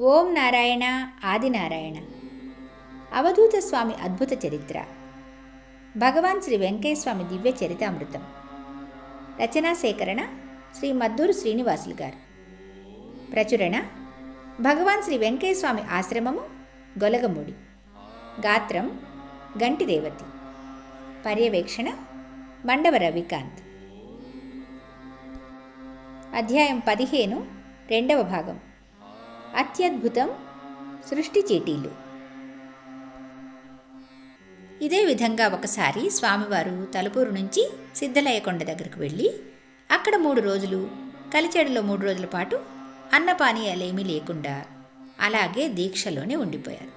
ఓం నారాయణ ఆదినారాయణ అవధూత స్వామి అద్భుత చరిత్ర. భగవాన్ శ్రీ వెంకయ్యస్వామి దివ్య చరితామృతం. రచనా సేకరణ శ్రీ మద్దూరు శ్రీనివాసులు గారు. ప్రచురణ భగవాన్ శ్రీ వెంకయ్యస్వామి ఆశ్రమము గొలగమూడి. గాత్రం గంటి దేవతి పర్యవేక్షణ మండవ రవికాంత్. అధ్యాయం పదిహేను రెండవ భాగం. అత్యద్భుతం సృష్టి చీటీలు. ఇదే విధంగా ఒకసారి స్వామివారు తలుపూరు నుంచి సిద్ధలయ్యకొండ దగ్గరకు వెళ్ళి అక్కడ మూడు రోజులు కలిచేడులో మూడు రోజుల పాటు అన్నపానీయాలేమీ లేకుండా అలాగే దీక్షలోనే ఉండిపోయారు.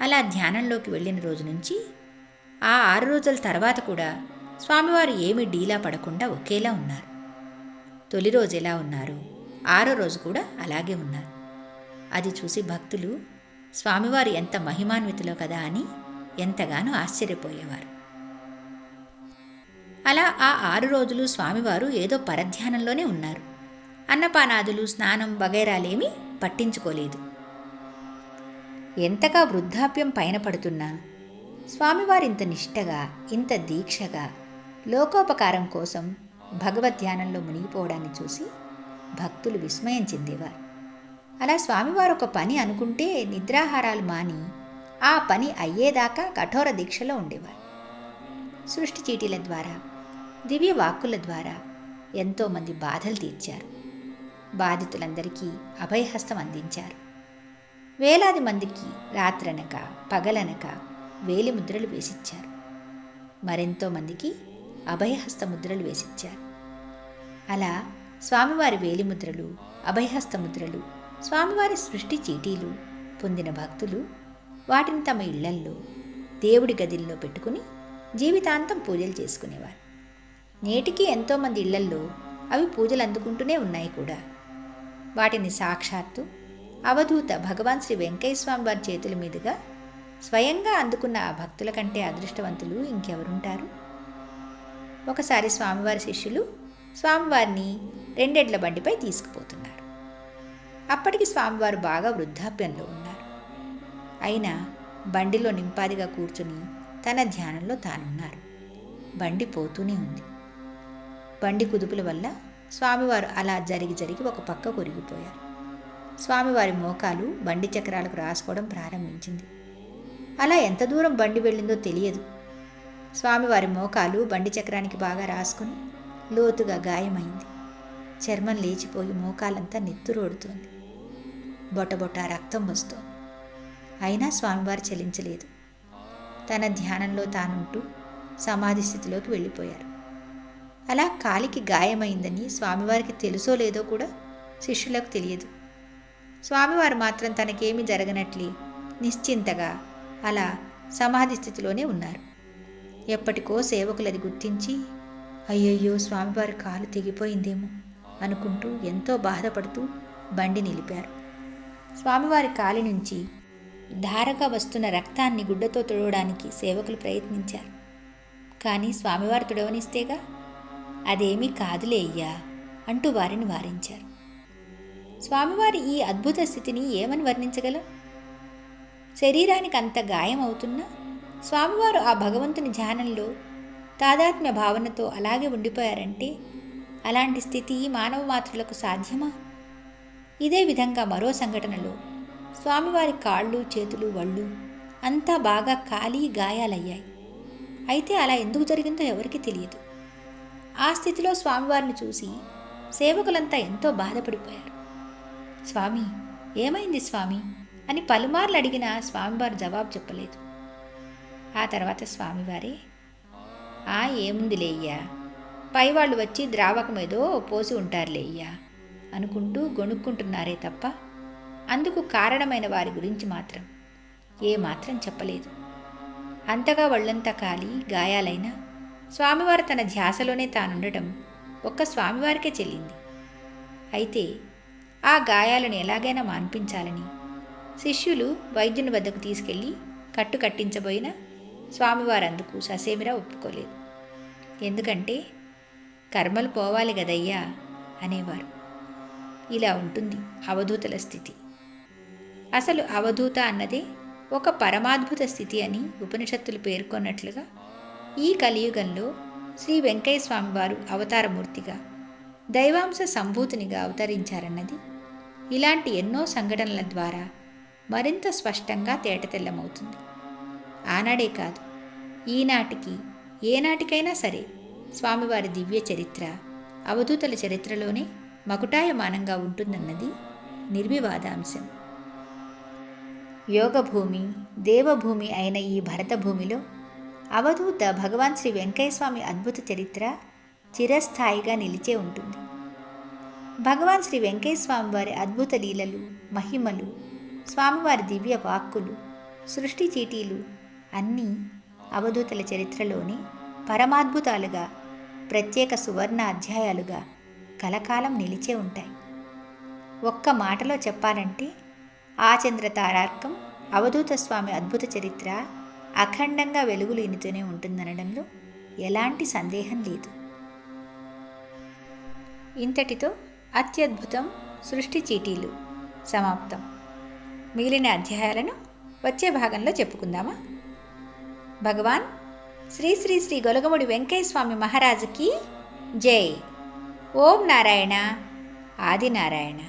అలా ధ్యానంలోకి వెళ్ళిన రోజు నుంచి ఆ ఆరు రోజుల తర్వాత కూడా స్వామివారు ఏమీ డీలా పడకుండా ఒకేలా ఉన్నారు. తొలి రోజు ఎలా ఉన్నారు? ఆరో రోజు కూడా అలాగే ఉన్నారు. అది చూసి భక్తులు స్వామివారు ఎంత మహిమాన్వితులో కదా అని ఎంతగానో ఆశ్చర్యపోయేవారు. అలా ఆ ఆరు రోజులు స్వామివారు ఏదో పరధ్యానంలోనే ఉన్నారు. అన్నపానాదులు స్నానం వగైరాలేమీ పట్టించుకోలేదు. ఎంతగా వృద్ధాప్యం పైన పడుతున్నా? స్వామివారింత నిష్టగా ఇంత దీక్షగా లోకోపకారం కోసం భగవద్ధ్యానంలో మునిగిపోవడాన్ని చూసి భక్తులు విస్మయం చెందేవారు. అలా స్వామివారు ఒక పని అనుకుంటే నిద్రాహారాలు మాని ఆ పని అయ్యేదాకా కఠోర దీక్షలో ఉండేవారు. సృష్టి చీటీల ద్వారా దివ్య వాక్కుల ద్వారా ఎంతోమంది బాధలు తీర్చారు. బాధితులందరికీ అభయహస్తం అందించారు. వేలాది మందికి రాత్రనక పగలనక వేలి ముద్రలు వేసిచ్చారు. మరెంతో మందికి అభయహస్త ముద్రలు వేసిచ్చారు. అలా స్వామివారి వేలిముద్రలు అభయహస్త ముద్రలు స్వామివారి సృష్టి చీటీలు పొందిన భక్తులు వాటిని తమ ఇళ్ళల్లో దేవుడి గదిల్లో పెట్టుకుని జీవితాంతం పూజలు చేసుకునేవారు. నేటికి ఎంతోమంది ఇళ్ళల్లో అవి పూజలు అందుకుంటూనే ఉన్నాయి కూడా. వాటిని సాక్షాత్తు అవధూత భగవాన్ శ్రీ వెంకయ్య స్వామి వారి చేతుల మీదుగా స్వయంగా అందుకున్న ఆ భక్తుల కంటే అదృష్టవంతులు ఇంకెవరుంటారు? ఒకసారి స్వామివారి శిష్యులు స్వామివారిని రెండెడ్ల బండిపై తీసుకుపోతున్నారు. అప్పటికి స్వామివారు బాగా వృద్ధాప్యంలో ఉన్నారు. అయినా బండిలో నింపాదిగా కూర్చుని తన ధ్యానంలో తానున్నారు. బండి పోతూనే ఉంది. బండి కుదుపుల వల్ల స్వామివారు అలా జరిగి జరిగి ఒక పక్క కొరిగిపోయారు. స్వామివారి మోకాలు బండి చక్రాలకు రాసుకోవడం ప్రారంభించింది. అలా ఎంత దూరం బండి వెళ్ళిందో తెలియదు. స్వామివారి మోకాలు బండి చక్రానికి బాగా రాసుకుని లోతుగా గాయమైంది. చర్మం లేచిపోయి మోకాలంతా నెత్తురోడుతోంది. బొటబొట రక్తం వస్తోంది. అయినా స్వామివారు చలించలేదు. తన ధ్యానంలో తానుంటూ సమాధి స్థితిలోకి వెళ్ళిపోయారు. అలా కాలికి గాయమైందని స్వామివారికి తెలుసో లేదో కూడా శిష్యులకు తెలియదు. స్వామివారు మాత్రం తనకేమి జరగనట్లే నిశ్చింతగా అలా సమాధి స్థితిలోనే ఉన్నారు. ఎప్పటికో సేవకులది గుర్తించి అయ్యయ్యో స్వామివారి కాలు తెగిపోయిందేమో అనుకుంటూ ఎంతో బాధపడుతూ బండి నిలిపారు. స్వామివారి కాలి నుంచి ధారగా వస్తున్న రక్తాన్ని గుడ్డతో తుడవడానికి సేవకులు ప్రయత్నించారు. కానీ స్వామివారు తుడవనిస్తేగా అదేమీ కాదులే అయ్యా అంటూ వారిని వారించారు. స్వామివారి ఈ అద్భుత స్థితిని ఏమని వర్ణించగలం? శరీరానికి అంత గాయం అవుతున్నా స్వామివారు ఆ భగవంతుని ధ్యానంలో తాదాత్మ్య భావనతో అలాగే ఉండిపోయారంటే అలాంటి స్థితి మానవ మాతృలకు సాధ్యమా? ఇదే విధంగా మరో సంఘటనలో స్వామివారి కాళ్ళు చేతులు వళ్ళు అంతా బాగా ఖాళీ గాయాలయ్యాయి. అయితే అలా ఎందుకు జరిగిందో ఎవరికీ తెలియదు. ఆ స్థితిలో స్వామివారిని చూసి సేవకులంతా ఎంతో బాధపడిపోయారు. స్వామి ఏమైంది స్వామి? అని పలుమార్లు అడిగినా స్వామివారు జవాబు చెప్పలేదు. ఆ తర్వాత స్వామివారే ఆ ఏముందిలే అయ్యా. పైవాళ్ళు వచ్చి ద్రావకం ఏదో పోసి ఉంటారులే అయ్యా. అనుకుంటూ గొణుక్కుంటున్నారే తప్ప అందుకు కారణమైన వారి గురించి మాత్రం ఏ మాత్రం చెప్పలేదు. అంతగా ఒళ్ళంతా కాలి గాయాలైనా స్వామివారు తన ధ్యాసలోనే తానుండటం ఒక్క స్వామివారికే చెల్లింది. అయితే ఆ గాయాలను ఎలాగైనా మాన్పించాలని శిష్యులు వైద్యుని వద్దకు తీసుకెళ్ళి కట్టు కట్టించబోయినా స్వామివారు అందుకు ససేమిరా ఒప్పుకోలేదు. ఎందుకంటే కర్మలు పోవాలి కదయ్యా అనేవారు. ఇలా ఉంటుంది. అవధూతల స్థితి. అసలు అవధూత అన్నదే ఒక పరమాద్భుత స్థితి అని ఉపనిషత్తులు పేర్కొన్నట్లుగా ఈ కలియుగంలో శ్రీ వెంకయ్య స్వామివారు అవతారమూర్తిగా దైవాంశ సంభూతినిగా అవతరించారన్నది ఇలాంటి ఎన్నో సంఘటనల ద్వారా మరింత స్పష్టంగా తేటతెల్లమవుతుంది. ఆనాడే కాదు ఈనాటికి ఏనాటికైనా సరే స్వామివారి దివ్య చరిత్ర అవధూతల చరిత్రలోనే మకుటాయమానంగా ఉంటుందన్నది నిర్వివాదాంశం. యోగభూమి దేవభూమి అయిన ఈ భరతభూమిలో అవధూత భగవాన్ శ్రీ వెంకయ్యస్వామి అద్భుత చరిత్ర చిరస్థాయిగా నిలిచే ఉంటుంది. భగవాన్ శ్రీ వెంకయ్యస్వామి వారి అద్భుత లీలలు మహిమలు స్వామివారి దివ్య వాక్కులు సృష్టి చీటీలు అన్నీ అవధూతల చరిత్రలోని పరమాద్భుతాలుగా ప్రత్యేక సువర్ణ అధ్యాయాలుగా కలకాలం నిలిచే ఉంటాయి. ఒక్క మాటలో చెప్పాలంటే ఆచంద్ర తారార్కం అవధూత స్వామి అద్భుత చరిత్ర అఖండంగా వెలుగులు ఇనుతూనే ఉంటుందనడంలో ఎలాంటి సందేహం లేదు. ఇంతటితో అత్యద్భుతం సృష్టి చీటీలు సమాప్తం. మిగిలిన అధ్యాయాలను వచ్చే భాగంలో చెప్పుకుందామా? భగవాన్ శ్రీ శ్రీ శ్రీ గొలగముడి వెంకయ్య స్వామి మహారాజుకి జై! ఓం నారాయణ. ఆదినారాయణ.